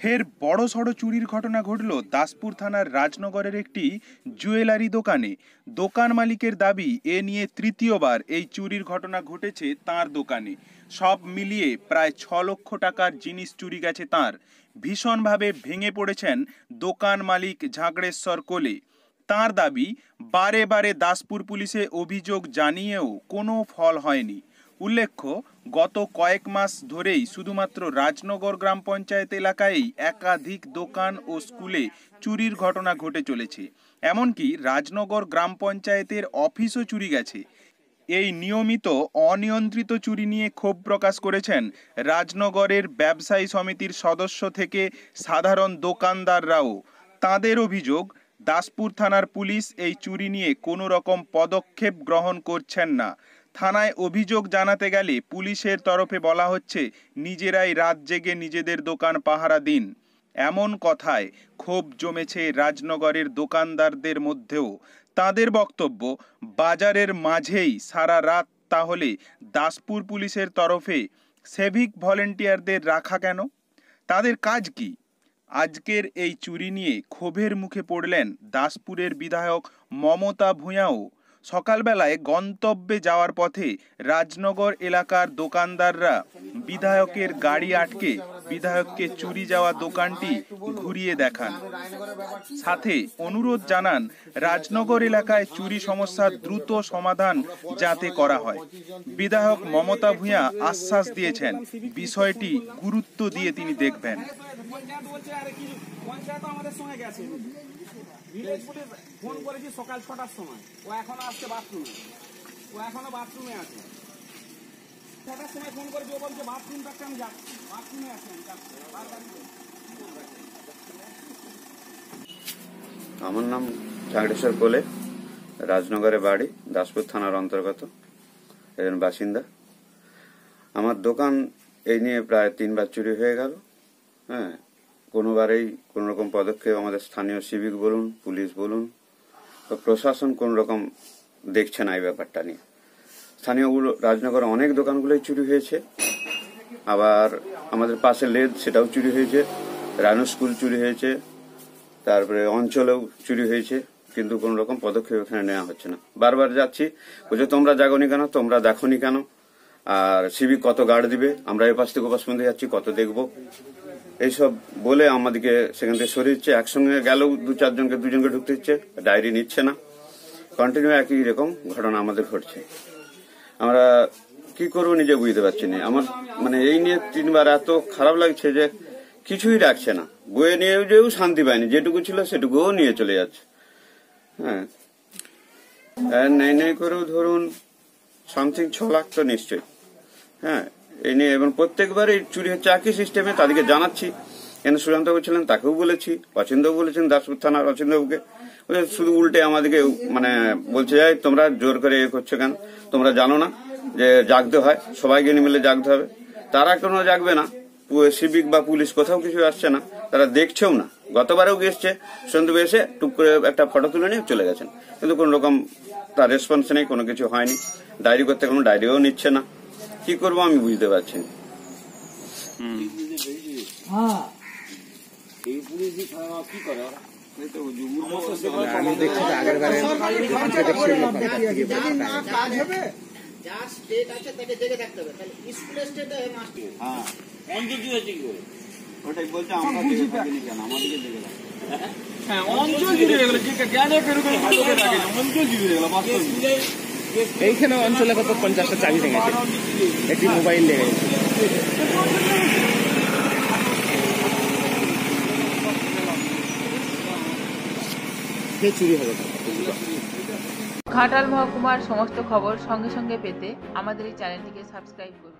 ফের বড় সড় চুরির ঘটনা ঘটল দাসপুর থানার রাজনগরের একটি জুয়েলারি দোকানে। দোকান মালিকের দাবি, এ নিয়ে তৃতীয়বার এই চুরির ঘটনা ঘটেছে তার দোকানে। সব মিলিয়ে প্রায় ছ লক্ষ টাকার জিনিস চুরি গেছে তার। ভীষণভাবে ভেঙে পড়েছেন দোকান মালিক ঝাঁকড়েশ্বর কোলে। তার দাবি, বারে বারে দাসপুর পুলিশে অভিযোগ জানিয়েও কোনো ফল হয়নি। উল্লেখ্য, গত কয়েক মাস ধরেই শুধুমাত্র রাজনগর গ্রাম পঞ্চায়েত এলাকায় একাধিক দোকান ও স্কুলে চুরির ঘটনা ঘটে চলেছে। এমনকি রাজনগর গ্রাম পঞ্চায়েতের অফিসও চুরি গেছে। এই নিয়মিত অনিয়ন্ত্রিত চুরি নিয়ে ক্ষোভ প্রকাশ করেছেন রাজনগরের ব্যবসায়ী সমিতির সদস্য থেকে সাধারণ দোকানদাররাও। তাদের অভিযোগ, দাসপুর থানার পুলিশ এই চুরি নিয়ে কোনো রকম পদক্ষেপ গ্রহণ করছেন না। থানায় অভিযোগ জানাতে গেলে পুলিশের তরফে বলা হচ্ছে, নিজেরাই রাত জেগে নিজেদের দোকান পাহারা দিন। এমন কথায় ক্ষোভ জমেছে রাজনগরের দোকানদারদের মধ্যেও। তাদের বক্তব্য, বাজারের মাঝেই সারা রাত তাহলে দাসপুর পুলিশের তরফে সেভিক ভলেন্টিয়ারদের রাখা কেন? তাদের কাজ কি? আজকের এই চুরি নিয়ে ক্ষোভের মুখে পড়লেন দাসপুরের বিধায়ক মমতা ভূঁয়াও সকালবেলায় গন্তব্যে যাওয়ার পথে রাজনগর এলাকার দোকানদাররা বিধায়কের গাড়ি আটকে বিধায়ককে চুরি যাওয়া দোকানটি ঘুরিয়ে দেখান। সাথে, অনুরোধ জানান, রাজনগর এলাকায় চুরি সমস্যার দ্রুত সমাধান যাতে করা হয়। বিধায়ক মমতা ভূঁয়া আশ্বাস দিয়েছেন, বিষয়টি গুরুত্ব দিয়ে তিনি দেখবেন। সময় ফোন বলছে, বাথরুম থাকতে আমি বাথরুমে আমি আমার নাম ঝাগড়েশ্বর কোলে, রাজনগরে বাড়ি, দাসপুর থানার অন্তর্গত, একজন বাসিন্দা। আমার দোকান এই নিয়ে প্রায় তিনবার চুরি হয়ে গেল হ্যাঁ। কোনোবারেই কোনো রকম পদক্ষেপ আমাদের স্থানীয় সিভিক বলুন, পুলিশ বলুন, বা প্রশাসন কোন রকম দেখছে না এই ব্যাপারটা নিয়ে। স্থানীয়গুলো রাজনগরে অনেক দোকানগুলোই চুরি হয়েছে। আবার আমাদের পাশে লেদ, সেটাও চুরি হয়েছে। রানু স্কুল চুরি হয়েছে। তারপরে অঞ্চলেও চুরি হয়েছে, কিন্তু কোন রকম পদক্ষেপ এখানে নেওয়া হচ্ছে না। বারবার যাচ্ছি, বলছে, তোমরা জাগনি কেন? তোমরা দেখনি কেন? আর সিভিক কত গার্ড দিবে? আমরা এ পাশ থেকে ওপাশ পর্যন্ত যাচ্ছি, কত দেখব? এইসব বলে আমাদেরকে সেখান থেকে সরিয়ে দিচ্ছে। একসঙ্গে গেলেও দু চারজনকে, দুজনকে ঢুকতে দিচ্ছে, ডায়েরি নিচ্ছে না। কন্টিনিউ একই রকম ঘটনা আমাদের ঘটছে। আমরা কি করব নিজে বুঝতে পারছি না। আমার মানে এই নিয়ে তিনবার এত খারাপ লাগছে যে কিছুই রাখছে না। বয়ে নিয়ে যেও, শান্তি পায়নি। যেটুকু ছিল সেটুকুও নিয়ে চলে যাচ্ছে। হ্যাঁ। নেই নেই করেও ধরুন সামথিং ছ লাখ তো নিশ্চয়ই। হ্যাঁ এই নিয়ে এবং প্রত্যেকবারই চুরি হচ্ছে একই সিস্টেমে তাদেরকে জানাচ্ছি। কেন সুশান্তবাবু ছিলেন তাকেও বলেছি অচিন্তবাবু বলেছেন, দাসপুর থানার অচিন্তবাবুকে শুধু উল্টে আমাদেরকে মানে বলছে যাই তোমরা জোর করে এ করছ কেন? তোমরা জানো না যে জাগতে হয়, সবাইকে মিলে জাগতে হবে। তারা কোনো জাগবে না। সিভিক বা পুলিশ কোথাও কিছু আসছে না তারা দেখছেও না। গতবারেও গেছে সন্দীপ এসে টুক করে একটা ফটো তুলে নিয়ে চলে গেছেন। কিন্তু কোন রকম তার রেসপন্স নেই কোনো কিছু হয়নি। ডায়েরি করতে কোনো ডায়েরিও নিচ্ছে না। কি করব আমি বুঝতে পারছি না। যার স্টেট আছে তাকে জেগে থাকতে হবে। তাহলে স্কুলের স্টেটে মাস্টার। ওটাই বলছে আমরা দেখে থাকিনি কেন? আমাদেরকে দেখে থাকি হ্যাঁ অঞ্চল জুড়ে গেল যে পেরুকে অঞ্চল জুড়ে গেল এইখানে অঞ্চলে কত পঞ্চাশটা চাবি ভেঙেছে একটি মোবাইল লেগে চুরি হবে? ঘাটাল মহকুমার সমস্ত খবর সঙ্গে সঙ্গে পেতে আমাদের এই চ্যানেলটিকে সাবস্ক্রাইব করুন।